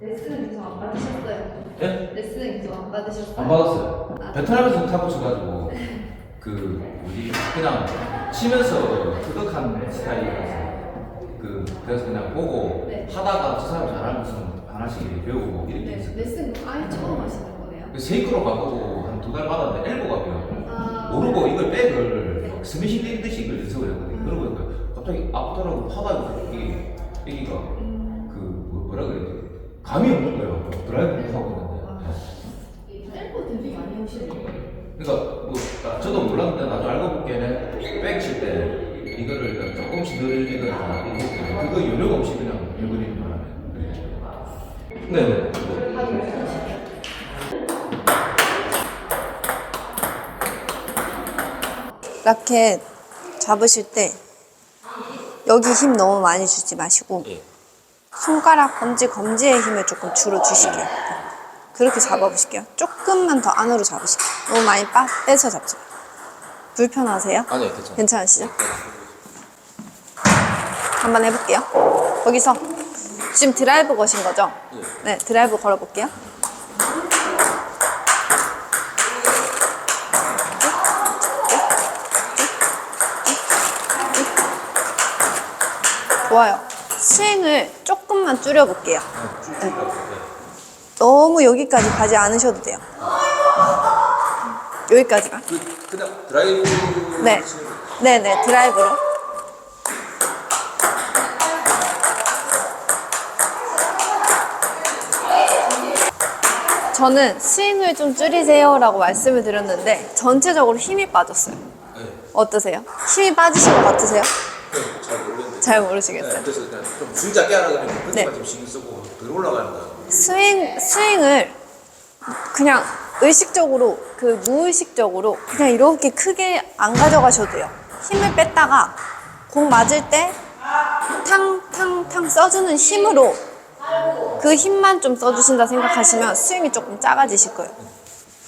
레슨은 계속 안 받으셨어요? 예? 레슨은 계속 안 받으셨어요? 안 받았어요. 베트남에서 타고 쳐가지고 그 뭐지 그냥 치면서 흐덕한 스타일이라서 그 그래서 그냥 보고 네. 하다가 저 사람 잘하는 것은 하나씩 배우고 이렇게 네, 했어요. 레슨 아예 처음 하시는 거네요? 그 세이크로 바꾸고 한 두 달 받았는데 엘보가 배워. 아, 모르고 이걸 백을 막 스매싱 때리듯이 이걸 연습을 했거든요. 음. 그러고 보니까 갑자기 아프더라고 하다가 이게 여기가 음, 그 뭐- 뭐라 그래야 돼? 감이 없는 거예요. 드라이브 하고 있는데. 셀프 되게 많이 오시네요. 그러니까 뭐 나- 저도 몰랐는데 나도 알고 볼게는 백칠때 이거를 그냥 조금씩 늘리거나 이렇게 그거 요령 없이 그냥 해버리는 바람에 네네 다들 무슨 라켓 잡으실 때 여기 힘 너무 많이 주지 마시고 예. 손가락 검지 검지의 힘을 조금 주로 주실게요. 그렇게 잡아보실게요. 조금만 더 안으로 잡으실게요. 너무 많이 빠, 빼서 잡지 마요. 불편하세요? 아니요 괜찮아요 괜찮으시죠? 한번 해볼게요. 거기서 지금 드라이브 거신 거죠? 네, 드라이브 걸어볼게요. 좋아요. 스윙을 조금만 줄여볼게요. 네. 너무 여기까지 가지 않으셔도 돼요. 여기까지만. 그, 그냥 드라이브 네. 네네, 드라이브로. 저는 스윙을 좀 줄이세요라고 말씀을 드렸는데 전체적으로 힘이 빠졌어요. 네. 어떠세요? 힘이 빠지신 것 같으세요? 잘 모르시겠어요. 네, 그래서 그냥 좀줄 작게 하라 그러면 네. 신경 쓰고 덜 올라가는 거야 스윙 스윙을 그냥 의식적으로 그 무의식적으로 그냥 이렇게 크게 안 가져가셔도 돼요. 힘을 뺐다가 공 맞을 때 탕 탕 탕 써주는 힘으로 그 힘만 좀 써주신다 생각하시면 스윙이 조금 작아지실 거예요.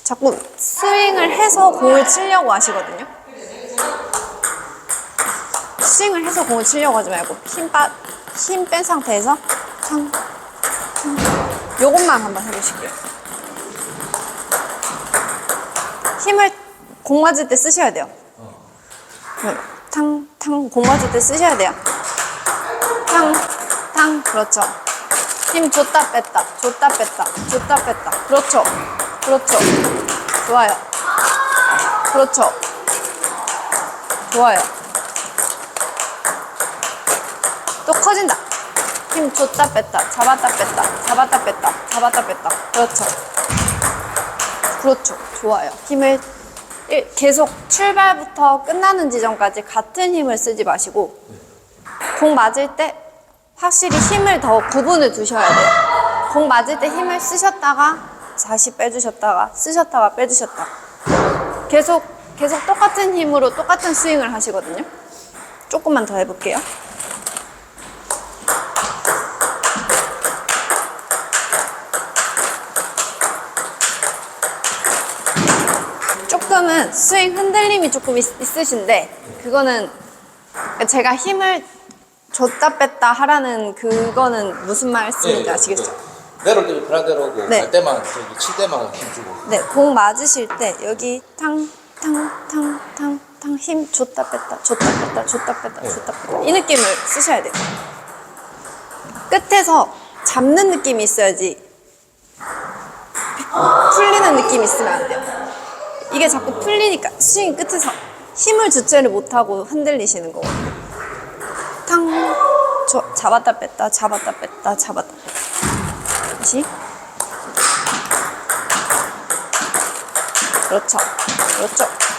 자꾸 스윙을 해서 공을 치려고 하시거든요. 스윙을 해서 공을 치려고 하지 말고 힘 빠, 힘 뺀 상태에서 탕, 탕. 요것만 한번 해보실게요. 힘을 공 맞을 때 쓰셔야 돼요. 네. 탕, 탕, 공 맞을 때 쓰셔야 돼요. 탕, 탕, 그렇죠. 힘 줬다 뺐다, 줬다 뺐다, 줬다 뺐다. 그렇죠. 그렇죠. 좋아요. 그렇죠. 좋아요. 또 커진다. 힘 줬다 뺐다, 잡았다 뺐다, 잡았다 뺐다, 잡았다 뺐다. 그렇죠. 그렇죠. 좋아요. 힘을 일- 계속 출발부터 끝나는 지점까지 같은 힘을 쓰지 마시고 공 맞을 때 확실히 힘을 더 구분을 두셔야 돼요. 공 맞을 때 힘을 쓰셨다가 다시 빼주셨다가 쓰셨다가 빼주셨다가 계속 계속 똑같은 힘으로 똑같은 스윙을 하시거든요. 조금만 더 해볼게요. 조금은 스윙 흔들림이 조금 있, 있으신데 그거는 제가 힘을 줬다 뺐다 하라는 그거는 무슨 말씀인지 아시겠죠? 내려올 때는 편하대로 오고 네. 갈 때만 저기 칠 때만 힘 주고 네, 공 맞으실 때 여기 탕, 탕, 탕, 탕, 탕 힘 줬다 뺐다, 줬다 뺐다, 줬다 뺐다, 줬다 뺐다 이 느낌을 쓰셔야 돼요. 끝에서 잡는 느낌이 있어야지 풀리는 느낌이 있으면 안 돼요. 이게 자꾸 풀리니까 스윙 끝에서 힘을 주체를 못하고 흔들리시는 거거든요. 탕, 저, 잡았다 뺐다, 잡았다 뺐다, 잡았다 뺐다. 다시. 그렇죠. 그렇죠.